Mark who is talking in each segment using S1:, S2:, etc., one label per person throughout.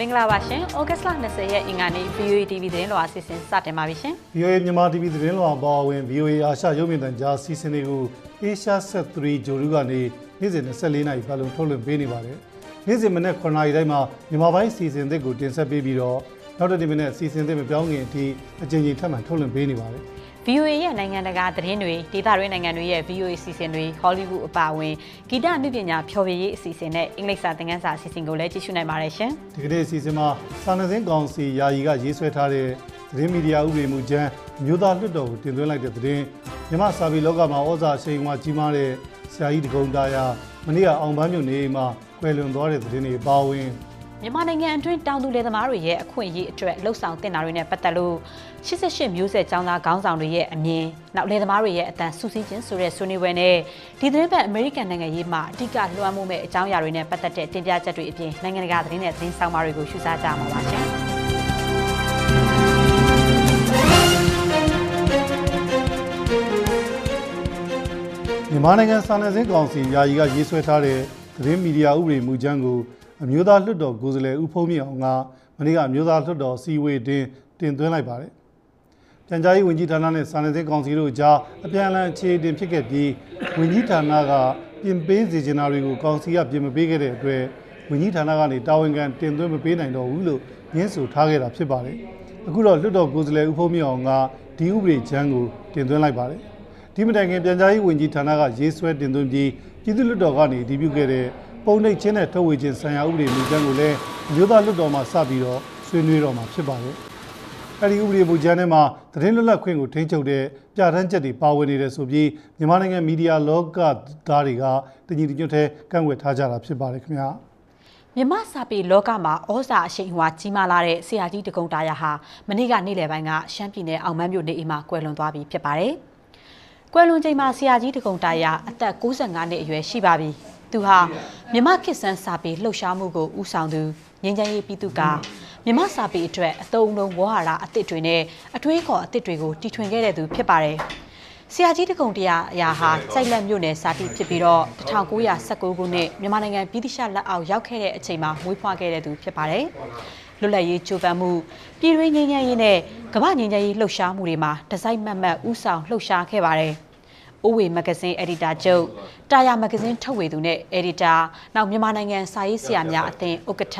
S1: မင်္ဂလာပါခင်ဗျာ
S2: မင်္ဂလာပါရှင်။ဩဂတ်လ20ရက်အင်္ဂါနေ့ VOA TV သတင်းလွှာအစီအစဉ်စတင်ပါပြီရှင်
S1: VOA မြန်မာ TV သတင်းလွှာပါဝင် VOA အာရှရုပ်မြင်သံကြားစီစဉ်တွေကို Asia Set 3ဂျိုရူကနေနေ့စဉ်24နာရီပတ်လုံးထုတ်လွှင့်ပေးနေပါတယ်။နေ့စဉ်မနေ့9နာရီတိုင်းမှာမြန်မာပိုင်းစီစဉ်သစ်ကိုတင်ဆက်ပေးပြီးတော့နောက်တစ်ဒီမနေ့စီစဉ်သစ်မပြောင်းခင်အထိအကြိမ်ကြိမ်ထပ်မံထုတ်လွှင့်ပေးနေပါတယ်။
S2: VOA ရဲ့နိုင်ငံတကာသတင်းတွေဒေသတွင်းနိုင်ငံတွေရဲ့ VOA အစီအစဉ်တွေ Hollywood အပါအဝင်ဂီတအနုပညာဖျော်ဖြေရေးအစီအစဉ်နဲ့အင်္ဂလိပ်စာသင်ခန်းစာအစီအစဉ်ကိုလည်းကြည့်ရှုနိုင်ပါတယ်ရှင်။
S1: ဒီကနေ့အစီအစဉ်မှာစာနယ်ဇင်းကောင်စီယာယီကရေးဆွဲထားတဲ့သတင်းမီဒီယာဥပဒေမူကြမ်းမြို့သားလွှတ်တော်ကိုတင်သွင်းလိုက်တဲ့သတင်းမြန်မာစာပေလောကမှာဩဇာအရှိန်အဝါကြီးမားတဲ့ဆရာကြီးတကုံတာယာမနေ့ကအောင်ပန်းမြို့နေအိမ်မှာကွယ်လွန်သွားတဲ့သတင်းတွေပါဝင်။
S2: မြန်မာနိုင်ငံအတွင်းတောင်သူလယ်သမားတွေရဲ့အခွင့်အရေးအတွက်လှုပ်ဆောင်တင်တာတွေနဲ့ပတ်သက်လို့88မျိုးဆက်ចောင်းသားခေါင်းဆောင်တွေရဲ့အမြင်နောက်လယ်သမားတွေရဲ့အတန်ဆူဆီးခြင်းဆိုတဲ့ဆွေးနွေးပွဲနဲ့ဒီသတင်းပတ်အမေရိကန်နိုင်ငံရေးမှာအဓိကလွှမ်းမိုးမဲ့အကြောင်းအရာတွေနဲ့ပတ်သက်တဲ့တင်ပြချက်တွေအပြင်နိုင်ငံတကာသတင်းနဲ့သတင်းဆောင်မတွေကိုရှုစားကြမှာပါရှင်။
S1: မြန်မာနိုင်ငံစာနယ်ဇင်းကောင်စီယာယီကရေးဆွဲထားတဲ့သတင်းမီဒီယာဥပဒေမူကြမ်းကို အမျိုးသားလွှတ်တော်ကိုယ်စားလှယ်ဦးဖုံးမြင့်အောင်ကမနေ့ကအမျိုးသားလွှတ်တော်စီဝေးတင်တင်သွင်းလိုက်ပါတယ်။ပြန်ကြားရေးဝန်ကြီးဌာနနဲ့စာနယ်ဇင်းကောင်စီတို့ကြားအပြန်အလှန်အခြေအတင်ဖြစ်ခဲ့ပြီးဝန်ကြီးဌာနကပြင်ပေးစီချင်တာတွေကိုကောင်စီကပြင်မပေးခဲ့တဲ့အတွက်ဝန်ကြီးဌာနကနေတာဝန်ခံတင်သွင်းမပေးနိုင်တော့ဘူးလို့ညှင်းဆိုထားခဲ့တာဖြစ်ပါတယ်။အခုတော့လွှတ်တော်ကိုယ်စားလှယ်ဦးဖုံးမြင့်အောင်ကဒီဥပဒေချမ်းကိုတင်သွင်းလိုက်ပါတယ်။ဒီမတိုင်ခင်ပြန်ကြားရေးဝန်ကြီးဌာနကရေးဆွဲတင်သွင်းပြီးပြည်သူ့လွှတ်တော်ကနေတည်ပြုခဲ့တဲ့ ပုံနှိပ်ချင်းနဲ့ထုတ်ဝေခြင်းဆိုင်ရာဥပဒေမူကြမ်းကိုလည်းအမျိုးသားလွှတ်တော်မှာစပြီးတော့ဆွေးနွေးတော့မှာဖြစ်ပါတယ်။အဲဒီဥပဒေမူကြမ်းထဲမှာသတင်းလွတ်လပ်ခွင့်ကိုထိန်းချုပ်တဲ့ပြဋ္ဌာန်းချက်တွေပါဝင်နေတယ်ဆိုပြီးမြန်မာနိုင်ငံမီဒီယာလောကသားတွေကတညီတညွတ်ထဲကန့်ကွက်ထားကြတာဖြစ်ပါတယ်ခင်ဗျာ။
S2: မြမစာပေလောကမှာဩဇာအရှိန်အဝါကြီးမားလာတဲ့ဆရာကြီးတကုံတာယာဟာမနေ့ကနေ့လယ်ပိုင်းကရှမ်းပြည်နယ်အောင်မန်းမြို့နေအိမ်မှာကွယ်လွန်သွားပြီဖြစ်ပါတယ်။ကွယ်လွန်ချိန်မှာဆရာကြီးတကုံတာယာအသက်65နှစ်အရွယ်ရှိပါပြီ။ သူဟာမြမခေတ်ဆန်းစာပေလှုပ်ရှားမှုကိုဦးဆောင်သူငင်းချမ်းရေးပြည်သူကမြမစာပေအတွက်အတုံးလုံးဝါဟာရအသစ်တွေနဲ့အထွေးခေါ်အသစ်တွေကိုတီထွင်ခဲ့တဲ့သူဖြစ်ပါတယ်။ဆရာကြီးတကုံတရားအရာဟာစိုက်လက်မြို့နယ်စာတိဖြစ်ပြီးတော့1919ခုနှစ်မြန်မာနိုင်ငံပြည်တိရှလက်အောက်ရောက်ခဲ့တဲ့အချိန်မှာမွေးဖွားခဲ့တဲ့သူဖြစ်ပါတယ်။လွတ်လပ်ရေးကြိုးပမ်းမှုပြည်တွင်းငြိမ်းချမ်းရေးနဲ့ကမ္ဘာငြိမ်းချမ်းရေးလှုပ်ရှားမှုတွေမှာဒီဇိုင်းမတ်မတ်ဥဆောင်လှုပ်ရှားခဲ့ပါတယ်။ အိုဝေမဂ္ဂဇင်းအယ်ဒီတာချုပ်တာယာမဂ္ဂဇင်းထုတ်ဝေသူနဲ့အယ်ဒီတာနောက်မြန်မာနိုင်ငံစာရေးဆရာများအသင်းဥက္ကဋ္ဌ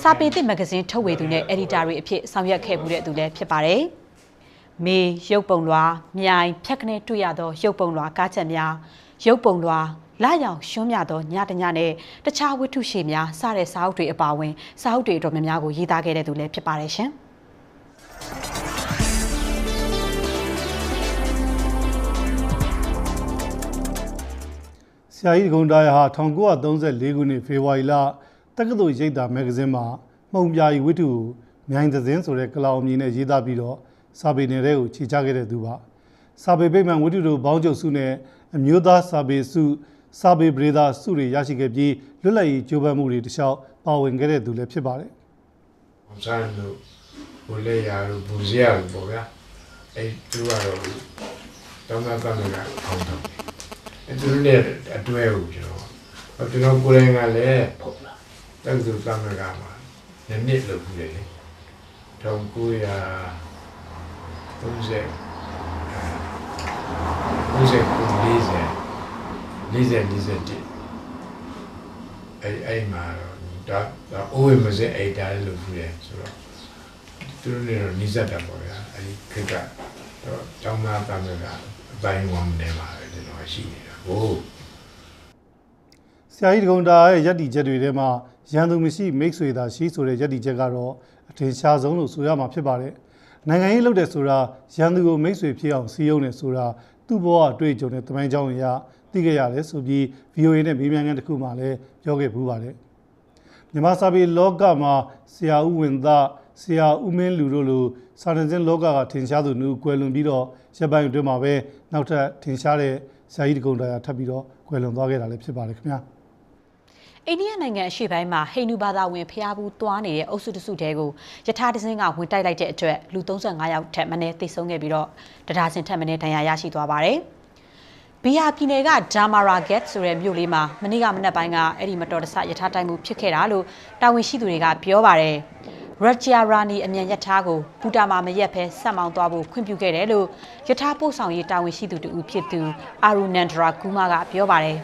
S2: စာပေသစ်မဂ္ဂဇင်းထုတ်ဝေသူနဲ့အယ်ဒီတာတွေအဖြစ်ဆောင်ရွက်ခဲ့မှုတဲ့သူလည်းဖြစ်ပါတယ်။မေရုပ်ပုံလွာမြိုင်ဖြက်ကနေတွေ့ရသောရုပ်ပုံလွာကားချက်များရုပ်ပုံလွာလာရောင်ရှွန်းမြသောညတညနဲ့တခြားဝတ္ထုရှည်များစတဲ့စာအုပ်တွေအပါအဝင်စာအုပ်တွေအတော်များများကိုရေးသားခဲ့တဲ့သူလည်းဖြစ်ပါတယ်ရှင်။
S1: ရာကြီးဒဂုံတာယာဟာ1934ခုနှစ်ဖေဖော်ဝါရီလတက္ကသိုလ်ရိပ်သာမဂ္ဂဇင်းမှာမှုံပြာရီဝတ္ထုကိုမြိုင်သဇင်းဆိုတဲ့ကလောင်အမည်နဲ့ရေးသားပြီးတော့စာပေနယ်တဲ့ကိုခြေချခဲ့တဲ့သူပါစာပေပိတ်မှန်ဝတ္ထုတို့ဘောင်းကျုပ်စုနဲ့အမျိုးသားစာပေစုစာပေပရိသာစုတွေရရှိခဲ့ပြီးလွတ်လပ်ရေးကြိုးပမ်းမှုတွေတခြားပါဝင်ခဲ့တဲ့သူလည်းဖြစ်ပါတယ်
S3: အောင်ဆန်းတို့ဘိုလေရာတို့ဘူဇီယာတို့ပေါ့ဗျာအဲသူကတော့တောင်းတာကလည်းအောင်တော့အဲ သူတို့နဲ့အတွဲကိုကျွန်တော်ဟောကျွန်တော်ကိုယ်တိုင်ကလည်းတက်သူကမကမှာနည်းနည်းလို့ဘူးလေ1930 30 40 40 40အဲ့အဲ့မှာတော့ဒါဒါအိုးဝေမစဲအဲ့ဒါလည်းလို့ပြရဲဆိုတော့သူတို့လည်းတော့နီးစပ်တာပေါ့ဗျာအဲ့ဒီခက်ကတော့ကျောင်းသားတမ်းကအပိုင်းဝမ်းနေမှာပဲကျွန်တော်ရှိနေတာ ဟို
S1: ဆရာကြီးဒဂုံတာရဲ့ယက်တီချက်တွေထဲမှာရန်သူမရှိမိတ်ဆွေသာရှိဆိုတဲ့ယက်တီချက်ကတော့အထင်ရှားဆုံးလို့ဆိုရမှာဖြစ်ပါတယ်။နိုင်ငံရေးလုပ်တဲ့ဆိုတာရန်သူကိုမိတ်ဆွေဖြစ်အောင်စီးရုံးနေဆိုတာသူ့ဘဝအတွေ့အကြုံနဲ့တမိုင်းကြောင်းအရာသိခဲ့ရတယ်ဆိုပြီး VOA နဲ့မေးမြန်းခန်းတစ်ခုမှလည်းပြောခဲ့ပူးပါတယ်။မြန်မာစာပေလောကမှာဆရာဦးဝင်းသားဆရာဦးမင်းလူတို့လိုစာနယ်ဇင်းလောကကထင်ရှားသူနှုတ်ကွယ်လွန်ပြီးတော့ရပ်ပိုင်းအတွင်းမှာပဲနောက်ထပ်ထင်ရှားတဲ့ ဆရာကြီးဒဂုံတာယာထပ်ပြီးတော့ကွယ်လွန်သွားခဲ့တာလည်းဖြစ်ပါတယ်ခင်ဗျာ။
S2: အိန္ဒိယနိုင်ငံအရှေ့ပိုင်းမှာဟိန္ဒူဘာသာဝင်ဖျားဘူးသွားနေတဲ့အုပ်စုတစုတဲကိုယထာတစင်းကဝင်တိုက်လိုက်တဲ့အတွက်လူ35ယောက်ထက်မနည်းသေဆုံးခဲ့ပြီးတော့တရားစင်ထက်မနည်းဒဏ်ရာရရှိသွားပါတယ်။ဘီယာပြည်နယ်ကဂျာမာရာဂက်ဆိုတဲ့မြို့လေးမှာမနေ့ကမနက်ပိုင်းကအဲ့ဒီမတော်တဆယထာတိုက်မှုဖြစ်ခဲ့တာလို့တာဝန်ရှိသူတွေကပြောပါတယ် ရဂျာရာနီအမြန်ယထာကိုဘူတာမာမရက်ဖဲဆက်မောင်းသွားဖို့ခွင့်ပြုခဲ့တယ်လို့ယထာပို့ဆောင်ရေးတာဝန်ရှိသူတူဖြစ်သူအာရူနန်ဒရာကူမာကပြောပါတယ်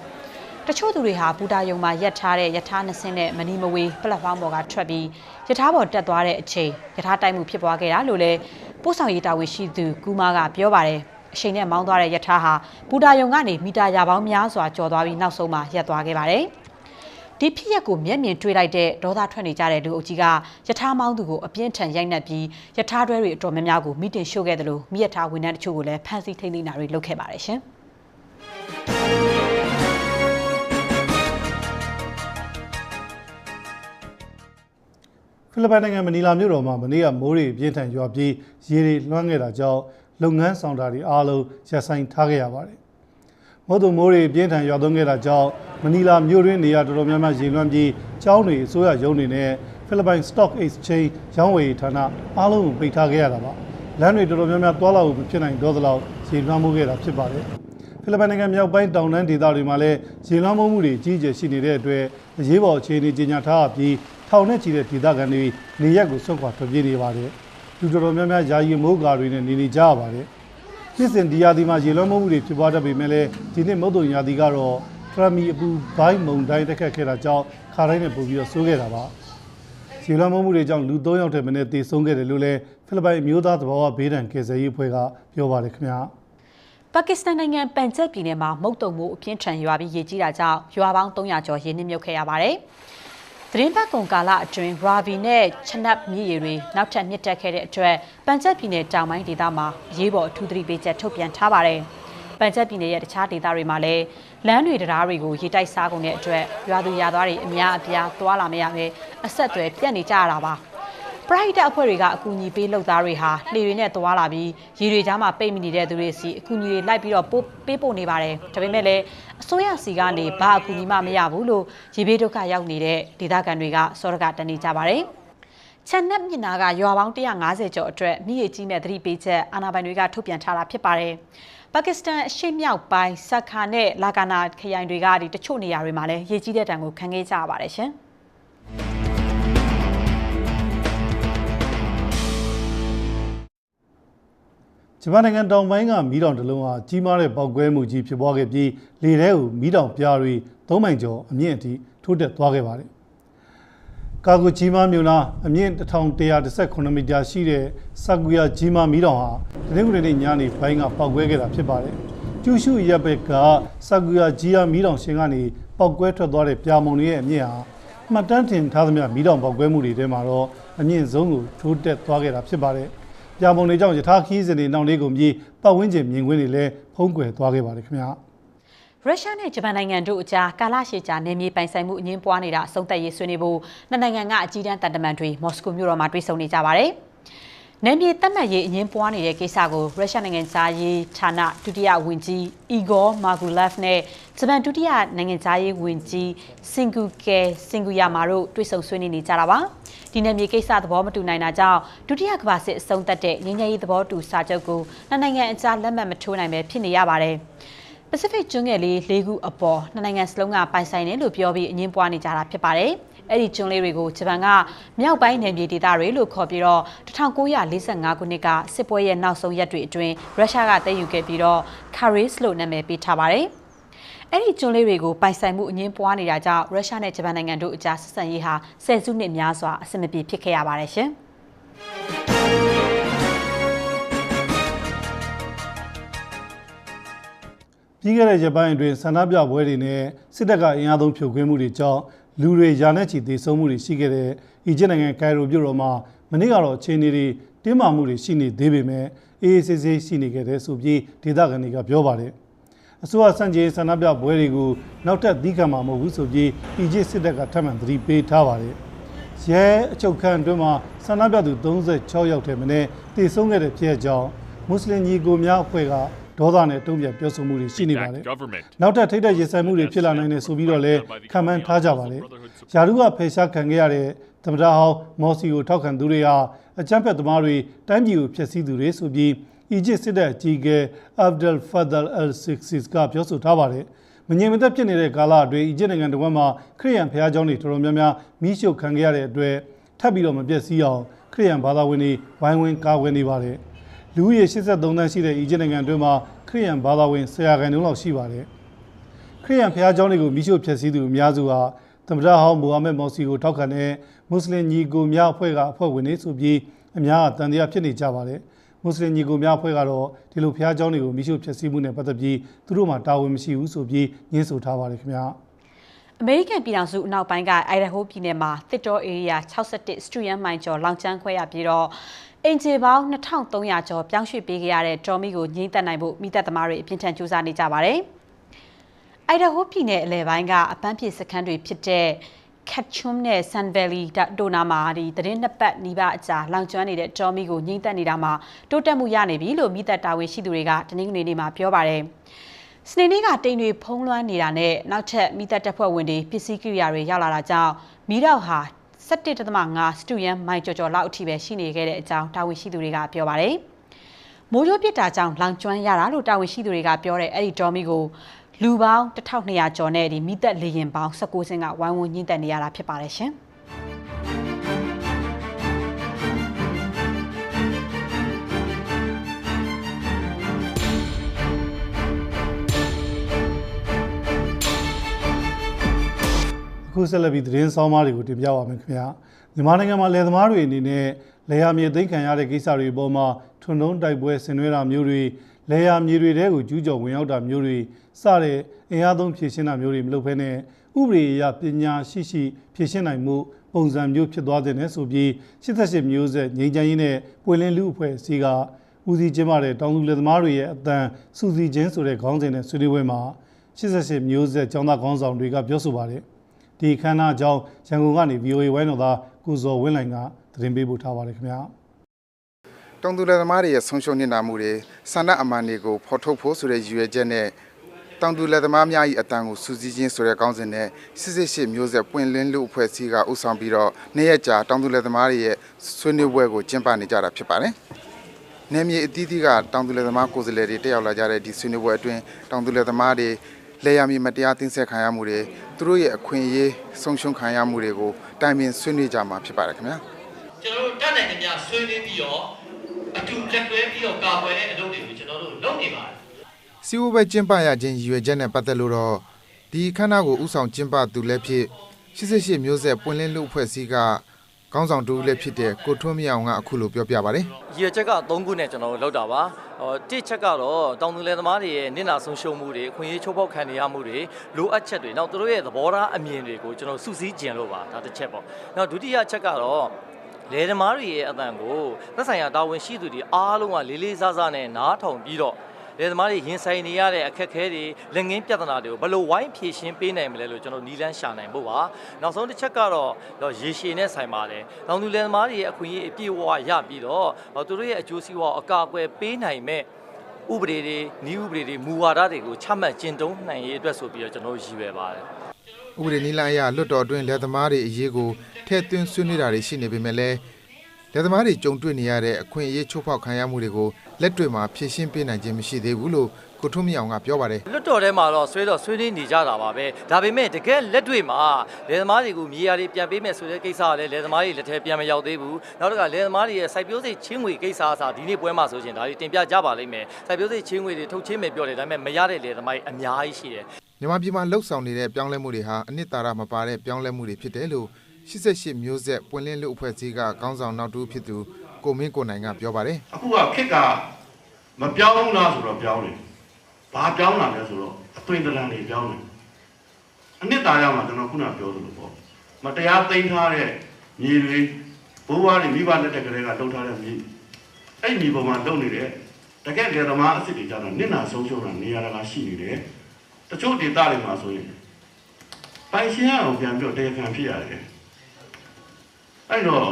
S2: တချို့သူတွေဟာဘူတာယုံမှာရက်ထားတဲ့ယထာနှစ်ဆင်းနဲ့မနီမဝေးပလက်ဖောင်းပေါ်ကထွက်ပြီးယထာပေါ်တက်သွားတဲ့အချိန်ယထာတိုက်မှုဖြစ်ပွားခဲ့တာလို့လည်းပို့ဆောင်ရေးတာဝန်ရှိသူကူမာကပြောပါတယ်အချိန်နဲ့မောင်းသွားတဲ့ယထာဟာဘူတာယုံကနေမီတာရာပေါင်းများစွာကျော်သွားပြီးနောက်ဆုံးမှရပ်သွားခဲ့ပါတယ်။ ဒီဖြစ်ရက်ကိုမျက်မြင်တွေ့လိုက်တဲ့ဒေါသထွက်နေကြတဲ့လူအုပ်ကြီးကယထာမောင်းသူကိုအပြင်းထန်ရိုက်နှက်ပြီးယထာတွဲတွေအတော်များများကိုမိတင်ရှို့ခဲ့တယ်လို့မိယထာဝန်ထမ်းတချို့ကိုလည်းဖမ်းဆီးထိန်းသိမ်းတာတွေလုပ်ခဲ့ပါတယ်ရှင်။
S1: ဖိလစ်ပိုင်နိုင်ငံမနီလာမြို့တော်မှာမနေ့ကမိုးတွေပြင်းထန်ရွာပြီးရေတွေလွှမ်းခဲ့တာကြောင့်လုပ်ငန်းဆောင်တာတွေအားလုံးရပ်ဆိုင်းထားခဲ့ရပါတယ်။ မုတ်တုံမိုးတွေပြင်းထန်ရွာသွန်းခဲ့တာကြောင့်မနီလာမြို့တွင်းနေရာတော်တော်များများရေလွှမ်းပြီးကျောင်းတွေအစိုးရရုံးတွေနဲ့ဖိလစ်ပိုင် Stock Exchange ရောင်းဝယ်ဌာနအားလုံးကိုပိတ်ထားခဲ့ရတာပါ။လမ်းတွေတော်တော်များများတွာလာဖို့မဖြစ်နိုင်တော့သလောက်ရေလွှမ်းမိုးခဲ့တာဖြစ်ပါတယ်။ဖိလစ်ပိုင်နိုင်ငံမြောက်ပိုင်းတောင်တန်းဒေသတွေမှာလည်းရေလွှမ်းမိုးမှုတွေကြီးကျယ်ရှိနေတဲ့အတွက်အရေးပေါ်အခြေအနေကြီးညာထားပြီးထောင်နဲ့ချီတဲ့ဒေသခံတွေနေရက်ကိုစွန့်ခွာထွက်ပြေးနေပါတယ်။လူတော်တော်များများယာယီမိုးကာတွေနဲ့နေနေကြရပါတယ်။ နှစ်စဉ်ဒီယာဒီမှာရေလွှမ်းမိုးမှုတွေဖြစ်ပွားတတ်ပေမဲ့လည်းဒီနှစ်မုတ်တုံရာသီကတော့ထရမီအပူဘိုင်းမုန်တိုင်းတက်ခတ်ခဲ့တာကြောင့်ခါတိုင်းနဲ့ပိုပြီးတော့ဆိုးခဲ့တာပါ။ရေလွှမ်းမိုးမှုတွေကြောင့်လူ၃ယောက်ထက်မနည်းသေဆုံးခဲ့တယ်လို့လည်းဖိလစ်ပိုင်အမျိုးသားသဘာဝဘေးဒဏ်ကယ်ဆယ်ရေးအဖွဲ့ကပြောပါတယ်ခင်ဗျာ။
S2: ပါကစ္စတန်နိုင်ငံပန်ဂျပ်ပြည်နယ်မှာမုတ်တုံမိုးအပြင်းထန်ရွာပြီးရေကြီးတာကြောင့်ရွာပေါင်း300ကျော်ရေနစ်မြုပ်ခဲ့ရပါတယ်။ သတင်းပတ်ကုံကာလအတွင်းရာဗီနဲ့ချနပ်မြစ်ရည်တွေနောက်ထပ်မြင့်တက်ခဲ့တဲ့အတွက်ပန်ဂျပ်ပြည်နယ်တောင်ပိုင်းဒေသမှာအရေးပေါ်အထူးသတိပေးချက်ထုတ်ပြန်ထားပါတယ်။ပန်ဂျပ်ပြည်နယ်ရဲ့တခြားဒေသတွေမှာလည်းလမ်းတွေတရားတွေကိုရေတိုက်စားကုန်တဲ့အတွက်ရွာသူရွာသားတွေအများအပြားသွားလာမရပဲအဆက်အသွယ်ပြတ်နေကြရတာပါ။ ပရိုက်တာအဖွဲ့တွေကအကူအညီပေးလုပ်သားတွေဟာလှေတွေနဲ့သွားလာပြီးရေတွေကြားမှာပိတ်မိနေတဲ့သူတွေစီအကူအညီတွေလိုက်ပြီးတော့ပို့ပေးပို့နေပါတယ်။ဒါပေမဲ့လည်းအစိုးရစီကနေဘာအကူအညီမှမရဘူးလို့ရေဘေးဒုက္ခရောက်နေတဲ့ဒေသခံတွေကစောရကတနေကြပါတယ်။ချန်နက်မြစ်နာကရွာပေါင်း150ကျော်အတွက်မြစ်ရကြီးနဲ့သတိပေးချက်အာဏာပိုင်တွေကထုတ်ပြန်ထားတာဖြစ်ပါတယ်။ပါကစ္စတန်အရှေ့မြောက်ပိုင်းဆတ်ခါနဲ့လာကာနာခရိုင်တွေကဒီတချို့နေရာတွေမှာလည်းရေကြီးတဲ့တံကိုခံခဲ့ကြရပါတယ်ရှင်။
S1: ဂျပန်နိုင်ငံတောင်ပိုင်းကမီးတောင်တစ်လုံးဟာကြီးမားတဲ့ပေါက်ကွဲမှုကြီးဖြစ်ပွားခဲ့ပြီးလေထဲကိုမီးတောင်ပြားတွေ၃မိုင်ကျော်အမြင့်အထိထိုးတက်သွားခဲ့ပါတယ်။ကာဂူဂျီမာမြို့နာအမြင့်1118မီတာရှိတဲ့ဆာကူယာဂျီမာမီးတောင်ဟာတနင်္ဂနွေနေ့ညနေပိုင်းကပေါက်ကွဲခဲ့တာဖြစ်ပါတယ်။ကျူရှုရပ်ဘက်ကဆာကူယာဂျီယာမီးတောင်ရှင်ကနေပေါက်ကွဲထွက်သွားတဲ့ပြာမုံတွေရဲ့အမြင့်ဟာမှတ်တမ်းတင်ထားသမျှမီးတောင်ပေါက်ကွဲမှုတွေထဲမှာတော့အမြင့်ဆုံးကိုထိုးတက်သွားခဲ့တာဖြစ်ပါတယ်။ ပြာပုံတွေကြောင့်ယထာခီးစဉ်တွေနောက်လေးကုန်ပြီးပတ်ဝန်းကျင်မြင်ကွင်းတွေလည်းဖုံးကွယ်သွားခဲ့ပါတယ်ခင်ဗျာ
S2: ရုရှားနဲ့ဂျပန်နိုင်ငံတို့အကြားကာလရှည်ကြာနေမြေပိုင်ဆိုင်မှုအငင်းပွားနေတာအဆုံးသတ်ရေးဆွေးနွေးဖို့နှစ်နိုင်ငံကအကြီးတန်းတန်တမန်တွေမော်စကိုမြို့တော်မှာတွေ့ဆုံနေကြပါတယ်။နေမြေတတ်မှတ်ရေးအငင်းပွားနေတဲ့ကိစ္စကိုရုရှားနိုင်ငံသားရေးဌာနဒုတိယဝန်ကြီးအီဂေါမာဂူလက်ဖ်နဲ့ဂျပန်ဒုတိယနိုင်ငံသားရေးဝန်ကြီးစင်ဂူကဲစင်ဂူယာမာတို့တွေ့ဆုံဆွေးနွေးနေကြတာပါ။ ဒီနယ်မြေကိစ္စသဘောမတူနိုင်တာကြောင့်ဒုတိယကမ္ဘာစစ်အဆုံးသတ်တဲ့ငြိမ်းချမ်းရေးသဘောတူစာချုပ်ကိုနှစ်နိုင်ငံအကြားလက်မှတ်မထိုးနိုင်ပဲဖြစ်နေရပါတယ်။ Pacific ကျွန်းငယ်လေး၄ခုအပေါ်နှစ်နိုင်ငံစလုံးကပိုင်ဆိုင်တယ်လို့ပြောပြီးအငင်းပွားနေကြတာဖြစ်ပါတယ်။အဲ့ဒီကျွန်းလေးတွေကိုဂျပန်ကမြောက်ပိုင်းနယ်မြေဒေသတွေလို့ခေါ်ပြီးတော့1945ခုနှစ်ကစစ်ပွဲရဲ့နောက်ဆုံးရက်တွေအတွင်းရုရှားကသိမ်းယူခဲ့ပြီးတော့ Karis လို့နာမည်ပေးထားပါတယ်။ အဲ့ဒီကျွန်းလေးတွေကိုပိုင်ဆိုင်မှုအငင်းပွားနေတာကြောင့်ရုရှားနဲ့ဂျပန်နိုင်ငံတို့အကြားဆက်ဆံရေးဟာဆယ်စုနှစ်များစွာအဆင်မပြေဖြစ်ခဲ့ရပါတယ်ရှင်။
S1: ပြီးခဲ့တဲ့ရက်ပိုင်းအတွင်းဆန္ဒပြပွဲတွေနဲ့စစ်တပ်ကအင်အားသုံးဖြိုခွင်းမှုတွေကြောင့်လူတွေယာနဲ့ချီသေဆုံးမှုတွေရှိခဲ့တဲ့အီဂျစ်နိုင်ငံကိုင်ရိုမြို့တော်မှာမနေ့ကတော့အခြေအနေတွေတင်းမာမှုတွေရှိနေသေးပေမဲ့အေးအေးဆေးဆေးရှိနေခဲ့တဲ့ဆိုပြီးဒေသခံတွေကပြောပါတယ် အစိုးရစံကြေးဆန္ဒပြပွဲတွေကိုနောက်ထပ်သီးခံမှာမဟုတ်ဘူးဆိုပြီးအီဂျစ်စစ်တပ်ကထပ်မံသတိပေးထားပါတယ်ရဲအချုပ်ခန်းအတွင်းမှာဆန္ဒပြသူ36ယောက်ထဲမင်းတည်ဆုံးခဲ့တဲ့ဖြစ်အကြောင်းမွတ်စလင်ညီကိုများအဖွဲ့ကဒေါသနဲ့တုံ့ပြန်ပြောဆိုမှုတွေရှိနေပါတယ်။နောက်ထပ်ထိတ်တဲ့ရေဆိုင်မှုတွေဖြစ်လာနိုင်တယ်ဆိုပြီးတော့လည်းခံမှန်းထားကြပါတယ်။ယာရုကဖယ်ရှားခံခဲ့ရတဲ့သမ္မတဟောင်းမော်စီကိုထောက်ခံသူတွေဟာအကြမ်းဖက်သမားတွေတိုင်းပြည်ကိုဖျက်ဆီးသူတွေဆိုပြီး အီဂျစ်စစ်တပ်အကြီးအကဲအာဗ်ဒယ်ဖာဒယ်အယ်ဆစ်စစ်ကပြောဆိုထားပါတယ်။မငြိမ်မသက်ဖြစ်နေတဲ့ကာလအတွင်းအီဂျစ်နိုင်ငံတော်မှာခရစ်ယာန်ဘုရားကျောင်းတွေတော်တော်များများမိရှုခံခဲ့ရတဲ့အတွက်ထပ်ပြီးတော့မပြည့်စည်အောင်ခရစ်ယာန်ဘာသာဝင်တွေဝိုင်းဝန်းကာကွယ်နေပါတယ်။လူဦးရေ83သန်းရှိတဲ့အီဂျစ်နိုင်ငံအတွင်းမှာခရစ်ယာန်ဘာသာဝင်ဆရာခိုင်နှုန်းလောက်ရှိပါတယ်။ခရစ်ယာန်ဘုရားကျောင်းတွေကိုမိရှုဖျက်ဆီးသူအများစုဟာသမ္မတဟောင်းမိုဟာမက်မော်စီကိုထောက်ခံတဲ့မွတ်စလင်ညီကိုများအဖွဲ့ကအဖွဲ့ဝင်တွေဆိုပြီးအများအတန်တရားဖြစ်နေကြပါတယ် မွတ်စလင်ညီကိုများအဖွဲ့ကတော့ဒီလိုဖျားเจ้าတွေကိုမိရှုဖျက်ဆီးမှုနဲ့ပတ်သက်ပြီးသူတို့မှတာဝန်မရှိဘူးဆိုပြီးညှင်းဆိုထားပါတယ်ခင်ဗျာ
S2: အမေရိကန်ပြည်ထောင်စုအနောက်ပိုင်းကအိုင်ဒဟိုပြည်နယ်မှာတစ်တော area 61စတူရန်မိုင်ကျော်လောင်ချမ်းခွဲရပြီးတော့အင်ဂျီပေါင်း2300ကျော်ပြောင်းရွှေ့ပေးခဲ့ရတဲ့တော်မီကိုငြိမ့်သက်နိုင်ဖို့မိသက်သမားတွေအပြင်းထန်ကြိုးစားနေကြပါတယ်။အိုင်ဒဟိုပြည်နယ်အလဲပိုင်းကအပန်းဖြေစခန်းတွေဖြစ်တဲ့ Ketchum နဲ့ Sun Valley ဒိုနာမှာဒီသတင်းနှစ်ပတ်နီးပါးအကြာလောင်ကျွမ်းနေတဲ့တော်မီကိုငြိမ့်သက်နေတာမှာတိုးတက်မှုရနေပြီလို့မိသက်တာဝန်ရှိသူတွေကတနင်္ဂနွေနေ့မှာပြောပါတယ်။စနေနေ့ကတိမ်တွေဖုံးလွှမ်းနေတာနဲ့နောက်ထပ်မိသက်တပ်ဖွဲ့ဝင်တွေပစ္စည်းကိရိယာတွေရောက်လာတာကြောင့်မီးတော့ဟာ17.5စတူယန်မိုင်ကျော်ကျော်လောက်အထိပဲရှိနေခဲ့တဲ့အကြောင်းတာဝန်ရှိသူတွေကပြောပါတယ်။မိုးကြိုးပစ်တာကြောင့်လောင်ကျွမ်းရတာလို့တာဝန်ရှိသူတွေကပြောတဲ့အဲ့ဒီဒေါ်မီကို လူပေါင်း1200ကျော်နဲ့ဒီမိသက်လေရင်ပေါင်း19စင်းကဝိုင်းဝန်းညှိတက်နေရတာဖြစ်ပါတယ်ရှင်။
S1: အခုဆက်လက်ပြီးသတင်းဆောင်မတွေကိုတင်ပြပါမယ်ခင်ဗျာမြန်မာနိုင်ငံမှာလယ်သမားတွေအနေနဲ့လယ်ယာမြေသိမ်းခံရတဲ့ကိစ္စတွေအပေါ်မှာထွန်းတုံးတိုက်ပွဲဆင်နွှဲတာမျိုးတွေ လယ်ယာမြေတွေတဲကိုကျူးကျော်ဝင်ရောက်တာမျိုးတွေစတဲ့အင်အားသုံးဖြည့်ရှင်းတာမျိုးတွေမလုပ်ဘဲနဲ့ဥပဒေအရပညာရှိရှိဖြည့်ရှင်းနိုင်မှုပုံစံမျိုးဖြစ်သွားတဲ့နဲ့ဆိုပြီး88မျိုးဆက်ငြိမ်းချမ်းရေးနဲ့ပွင့်လင်းလူအဖွဲ့အစည်းကဦးစီးကျင်းပတဲ့တောင်သူလယ်သမားတွေရဲ့အတန်စူစီချင်းဆိုတဲ့ခေါင်းစဉ်နဲ့ဆွေးနွေးပွဲမှာ88မျိုးဆက်ចောင်းသားခေါင်းဆောင်တွေကပြောဆိုပါတယ်ဒီခမ်းနားအကြောင်းရန်ကုန်ကနေ VOA ဝိုင်းတော်သားကိုဇော်ဝင်းလိုင်ကသတင်းပေးပို့ထားပါတယ်ခင်ဗျာ
S4: တောင်သူလယ်သမားတွေရဲ့ဆုံးရှုံးနေတာမှုတွေဆန္ဒအမှန်တွေကိုဖော်ထုတ်ဖို့ဆိုတဲ့ရည်ရွယ်ချက်နဲ့တောင်သူလယ်သမားများ၏အတန်ကိုစူးစီးခြင်းဆိုတဲ့ကောင်းစဉ်နဲ့စစ်စစ်ရှစ်မျိုးဆက်ပွင့်လင်းလူအဖွဲ့အစည်းကဥဆောင်ပြီးတော့နေ့ရက်ကြာတောင်သူလယ်သမားတွေရဲ့ဆွေးနွေးပွဲကိုကျင်းပနေကြတာဖြစ်ပါတယ်။နယ်မြေအသီးသီးကတောင်သူလယ်သမားကိုယ်စားလှယ်တွေတက်ရောက်လာကြတဲ့ဒီဆွေးနွေးပွဲအတွင်းတောင်သူလယ်သမားတွေလေယာမီမတရားတင်ဆက်ခံရမှုတွေသူတို့ရဲ့အခွင့်အရေးဆုံးရှုံးခံရမှုတွေကိုတိုင်ပင်ဆွေးနွေးကြမှာဖြစ်ပါတယ်ခင်ဗျာ။
S5: ကျွန်တော်တို့တက်နိုင်သမျှဆွေးနွေးပြီးတော့ အတူလက်တွဲပြီးတော့ကာကွယ်တဲ့အလုပ်တွေကိုကျွန်တော်တို့လုပ်နေပါတယ်
S4: စီဝဘဲကျင်းပရခြင်းရည်ရွယ်ချက်နဲ့ပတ်သက်လို့တော့ဒီခမ်းနားကိုဥဆောင်ကျင်းပသူလည်းဖြစ်88မျိုးဆက်ပွင့်လင်းလူအဖွဲ့အစည်းကခေါင်းဆောင်တူလည်းဖြစ်တဲ့ကိုထွန်းမြအောင်ကအခုလိုပြောပြပါတယ်
S6: ရည်ရွယ်ချက်က3ခုနဲ့ကျွန်တော်တို့လောက်တာပါဟောတစ်ချက်ကတော့တောင်သူလယ်သမားတွေရဲ့နစ်နာဆုံးရှုံးမှုတွေအခွင့်အရေးချိုးဖောက်ခံနေရမှုတွေလိုအပ်ချက်တွေနောက်သူတို့ရဲ့သဘောထားအမြင်တွေကိုကျွန်တော်စုစည်းကျင်လို့ပါဒါတစ်ချက်ပေါ့နောက်ဒုတိယချက်ကတော့ လယ်သမားတွေရဲ့အတန်ကိုသက်ဆိုင်ရာတာဝန်ရှိသူတွေအားလုံးကလေးလေးစားစားနဲ့နားထောင်ပြီးတော့လယ်သမားတွေရင်ဆိုင်နေရတဲ့အခက်အခဲတွေလက်ငင်းပြဿနာတွေကိုဘယ်လိုဝိုင်းဖြေရှင်းပေးနိုင်မလဲလို့ကျွန်တော်နီးလန်းရှာနိုင်ဖို့ပါနောက်ဆုံးတစ်ချက်ကတော့တော့ရေရှည်နဲ့ဆိုင်ပါတယ်တောင်သူလယ်သမားတွေရဲ့အခွင့်အရေးအပြည့်အဝရပြီးတော့ဟောသူတို့ရဲ့အကျိုးစီးပွားအကာအကွယ်ပေးနိုင်မဲ့ဥပဒေတွေဤဥပဒေတွေမူဝါဒတွေကိုချမှတ်ကျင့်သုံးနိုင်ရေးအတွက်ဆိုပြီးတော့ကျွန်တော်တို့ရည်ရွယ်ပါတယ်
S4: ဥပဒေနည်းလမ်းအရလွတ်တော်အတွင်းလယ်သမားတွေအရေးကိုထည့်သွင်းဆွေးနွေးတာတွေရှိနေပေမဲ့လည်းလယ်သမားတွေကြုံတွေ့နေရတဲ့အခွင့်အရေးချိုးဖောက်ခံရမှုတွေကိုလက်တွေ့မှာဖြေရှင်းပေးနိုင်ခြင်းမရှိသေးဘူးလို့ကိုထွန်းမြအောင်ကပြောပါတယ်
S6: လွတ်တော်ထဲမှာတော့ဆွေးတော့ဆွေးနွေးနေကြတာပါပဲဒါပေမဲ့တကယ်လက်တွေ့မှာလယ်သမားတွေကိုမြေယာတွေပြန်ပေးမယ်ဆိုတဲ့ကိစ္စကလည်းလယ်သမားတွေလက်ထဲပြန်မရောက်သေးဘူးနောက်တစ်ခါလယ်သမားတွေရဲ့စိုက်ပျိုးစိတ်ချင်းငွေကိစ္စအစားဒီနေ့ပွဲမှာဆိုရင်ဒါတွေတင်ပြကြပါလိမ့်မယ်စိုက်ပျိုးစိတ်ချင်းငွေတွေထုတ်ချင်းမယ်ပြောတယ်ဒါပေမဲ့မရတဲ့လယ်သမားတွေအများကြီးရှိတယ်
S4: မြန်မာပြည်မှာလှုပ်ဆောင်နေတဲ့ ပြောင်းလဲမှုတွေဟာ အနှစ်သာရမပါတဲ့ ပြောင်းလဲမှုတွေဖြစ်တယ်လို့88မျိုးဆက် ပွင့်လင်းလူအဖွဲ့အစည်းက ခေါင်းဆောင်နောက်တူဖြစ်သူ ကိုမင်းကိုနိုင်က ပြောပါတယ်
S7: အခုကခက်က မပြောင်းဘူးလားဆိုတော့ ပြောင်းတယ်။ဘာပြောင်းလာလဲဆိုတော့ အသွင်တလန်တွေ ပြောင်းတယ်။အနှစ်သာရမှာ ကျွန်တော် ခုနပြောသလိုပေါ့။မတရားသိမ်းထားတဲ့ မြေတွေ ဘိုးဘွားတွေ မိဘလက်ထက်ကလေးကလှုပ်ထားတဲ့မြေ အဲ့မြေပေါ်မှာ လုံနေတဲ့ တကယ်လေသမားအစ်စ်တွေကြတော့ နစ်နာဆုံးရှုံးတာ နေရာတကာ ရှိနေတယ်။ တချို့ဒေသတွေမှာဆိုရင်ပိုင်ရှင်ရအောင်ပြန်ပြီးတော့တရားခံဖြစ်ရတယ်။အဲ့တော့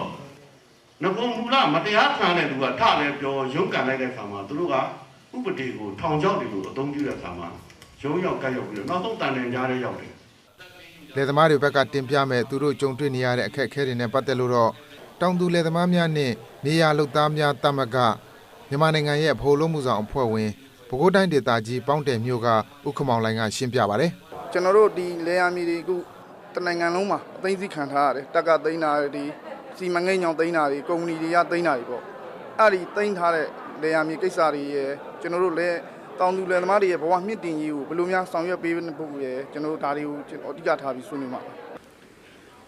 S7: ငကုံမူလမတရားခံတဲ့သူကထလဲပြောရုပ်ကန်လိုက်တဲ့ခါမှာသူတို့ကဥပဒေကိုထောင်ချောက်တွေကိုအသုံးပြုတဲ့ခါမှာရုံးရောက်ကပ်ရောက်ပြီးတော့နောက်ဆုံးတန်တန်ကြားတဲ့ရောက်တယ်
S4: လယ်သမားတွေဘက်ကတင်ပြမဲ့သူတို့ကြုံတွေ့နေရတဲ့အခက်အခဲတွေနဲ့ပတ်သက်လို့တော့တောင်သူလယ်သမားများနဲ့နေရလုပ်သားများတမကမြန်မာနိုင်ငံရဲ့ဗဟိုလုံးမှုဆောင်အဖွဲ့ဝင် ပဲခူးတိုင်းဒေသကြီးပေါင်းတယ်မြို့ကဥက္ကမောင်လိုင်းကရှင်းပြပါတယ်
S8: ကျွန်တော်တို့ဒီလေယာမီတွေအခုတနိုင်ငံလုံးမှာအသိသိခံထားရတယ်တက်ကသိမ်းတာတွေဒီစီမံကိန်းညောင်သိမ်းတာတွေကုမ္ပဏီတွေကသိမ်းတာတွေပေါ့အဲ့ဒီသိမ်းထားတဲ့လေယာမီကိစ္စတွေရယ်ကျွန်တော်တို့လည်းတောင်သူလယ်သမားတွေရဲ့ဘဝမြင့်တင်ရေးကိုဘယ်လိုများဆောင်ရွက်ပေးဖို့ရယ်ကျွန်တော်တို့ဒါတွေကိုကျွန်တော်အဓိကထားပြီးဆွေးနွေးမှာပါ။